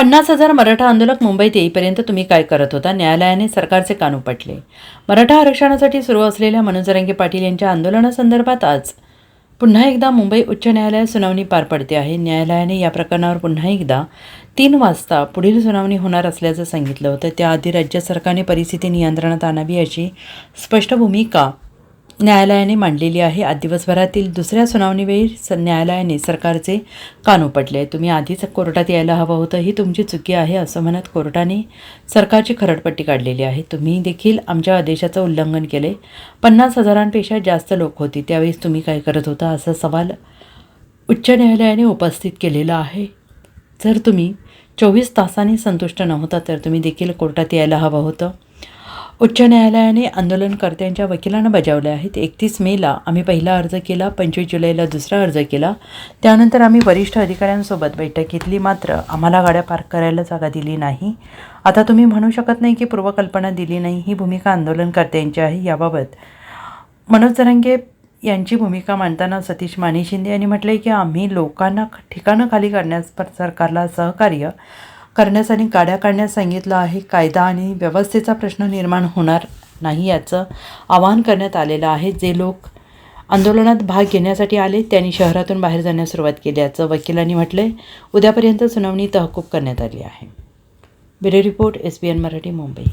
पन्नास हजार मराठा आंदोलक मुंबईत येईपर्यंत तुम्ही काय करत होता? न्यायालयाने सरकारचे कान उपटले. मराठा आरक्षणासाठी सुरू असलेल्या मनोजरंगे पाटील यांच्या आंदोलनासंदर्भात आज पुन्हा एकदा मुंबई उच्च न्यायालयात सुनावणी पार पडते आहे. न्यायालयाने या प्रकरणावर पुन्हा एकदा तीन वाजता पुढील सुनावणी होणार असल्याचं सांगितलं होतं. त्याआधी राज्य सरकारने परिस्थिती नियंत्रणात आणावी अशी स्पष्ट भूमिका न्यायालयाने मांडलेली आहे. आज दिवसभरातील दुसऱ्या सुनावणीवेळी स न्यायालयाने सरकारचे कान उपटले. तुम्ही आधीच कोर्टात यायला हवं होतं. ही तुमची चुकी आहे असं म्हणत कोर्टाने सरकारची खरडपट्टी काढलेली आहे. तुम्ही देखील आमच्या आदेशाचं उल्लंघन केले. पन्नास हजारांपेक्षा जास्त लोक होती. त्यावेळेस तुम्ही काय करत होता असा सवाल उच्च न्यायालयाने उपस्थित केलेला आहे. जर तुम्ही चोवीस तासांनी संतुष्ट नव्हता तर तुम्ही देखील कोर्टात यायला हवं होतं. उच्च न्यायालयाने आंदोलनकर्त्यांच्या वकिलांना बजावले आहेत. एकतीस मेला आम्ही पहिला अर्ज केला पंचवीस जुलैला दुसरा अर्ज केला. त्यानंतर आम्ही वरिष्ठ अधिकाऱ्यांसोबत बैठक घेतली मात्र आम्हाला गाड्या पार्क करायला जागा दिली नाही. आता तुम्ही म्हणू शकत नाही की पूर्वकल्पना दिली नाही. ही भूमिका आंदोलनकर्त्यांची आहे याबाबत. मनोज तरंगे यांची भूमिका मांडताना सतीश माने शिंदे यांनी म्हटले की आम्ही लोकांना ठिकाणं खाली करण्यास सरकारला सहकार्य करण्यास आणि गाड्या काढण्यास सांगितलं आहे. कायदा आणि व्यवस्थेचा प्रश्न निर्माण होणार नाही याचं आवाहन करण्यात आलेलं आहे. जे लोक आंदोलनात भाग घेण्यासाठी आले त्यांनी शहरातून बाहेर जाण्यास सुरुवात केल्याचं वकिलांनी म्हटलंय. उद्यापर्यंत सुनावणी तहकूब करण्यात आली आहे. Bureau report S B N Marathi Mumbai.